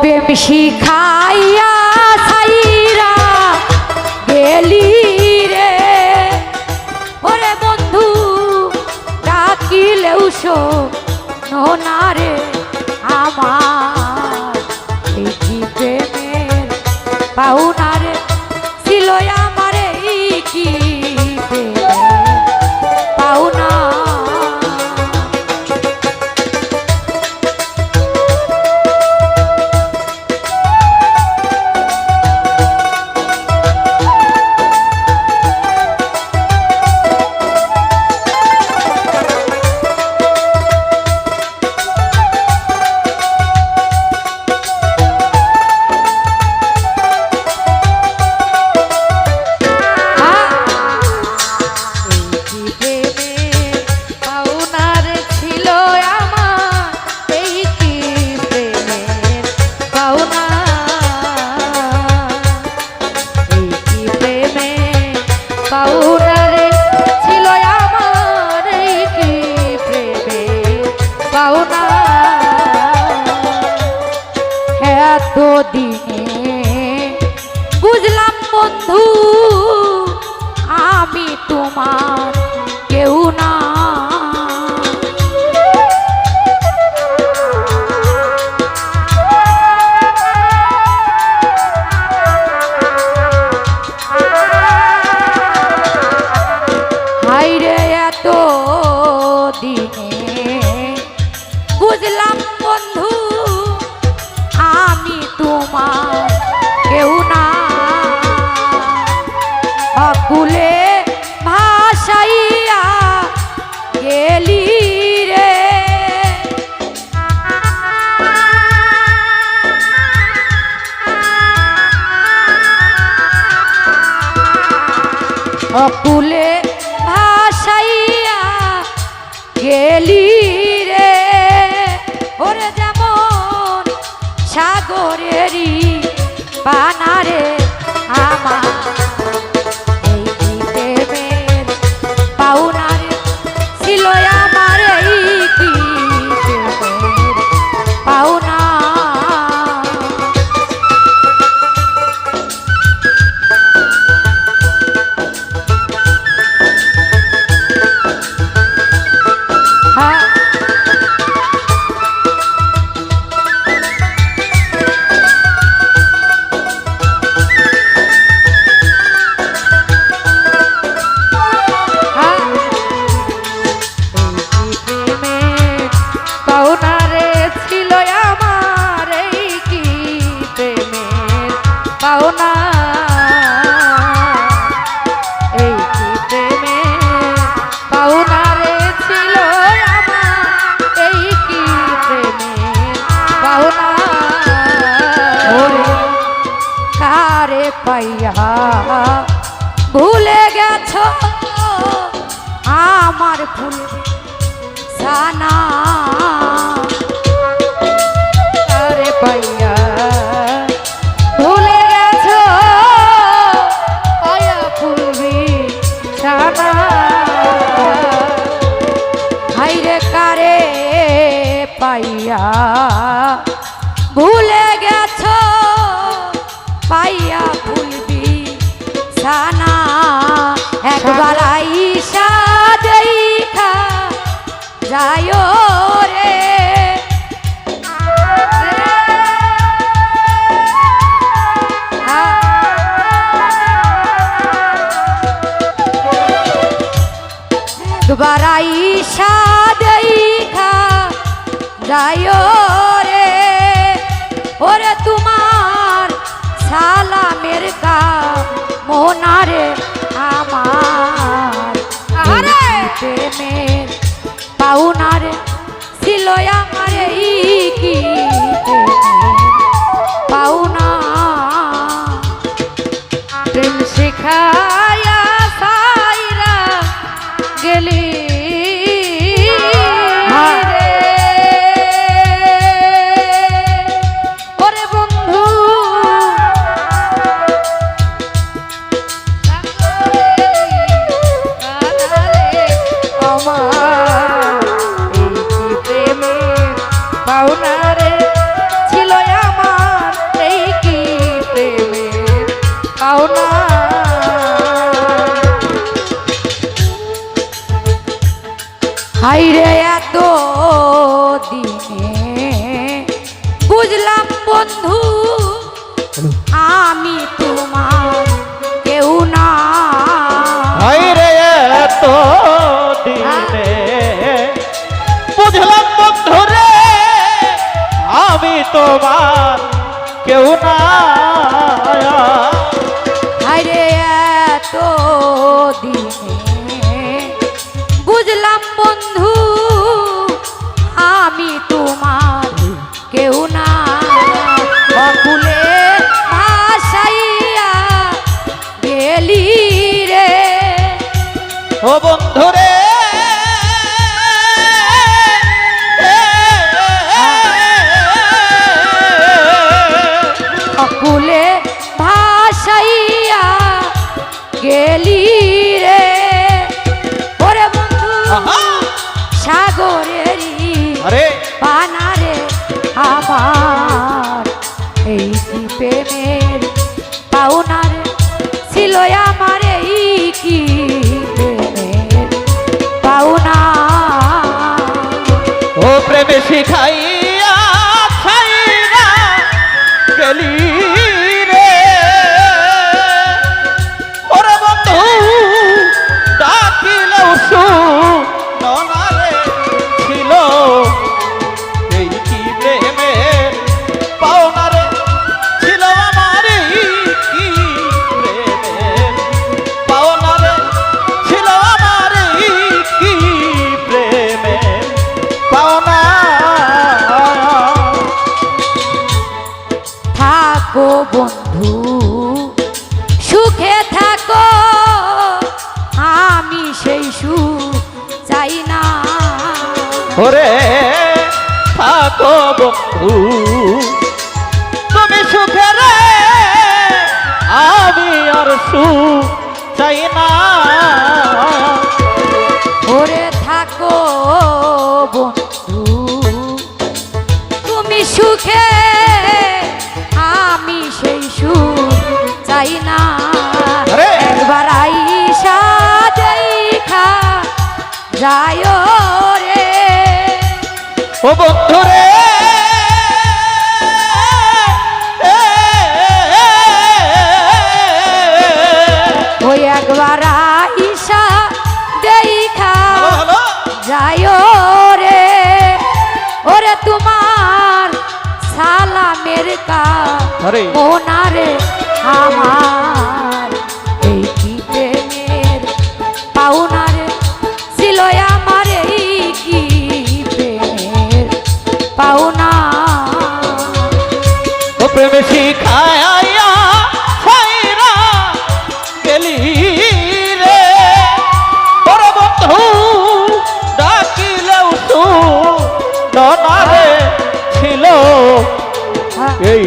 প্রেম শিখাইয়া সাইরা গেলি রে। ওরে বন্ধু, ডাকিলেও শো না রে আমার। কি প্রেমের পাউনা রে, ছিল আমার কি? বুঝলাম বন্ধু আমি তোমার কেউ না। অকুলে ভাসাইয়া গেলি রে। অকুলে ভাসাইয়া গেলি রে। ওরে যেমন সাগরেরই পানারে পাইয়া। ভুলে গেছ? আমার ফুল সানা একবার আইসা দেখা যায় রে। ওরে তোমার সালামের কা মোনারে এত দিনে বুঝলাম বন্ধু আমি তোমার কেউ না। হাইরে এত দিনে বুঝলাম বন্ধু রে আমি তোমার কেউ না। ও বন্ধু সেই সুখ চাই না। ওরে থাকো বন্ধু তুমি সুখে রে আমি আর সুখ চাই না। ওরে থাকো বন্ধু। ও বন্ধু রে ওই একবার আইসা দেখা যায় রে। ওরে তোমার সালামের কা ওনারে আমার। প্রেম শিখায়া সাইরা গেলি রে। তোর বন্ধু ডাকিলেও তু ডনারে ছিল। এই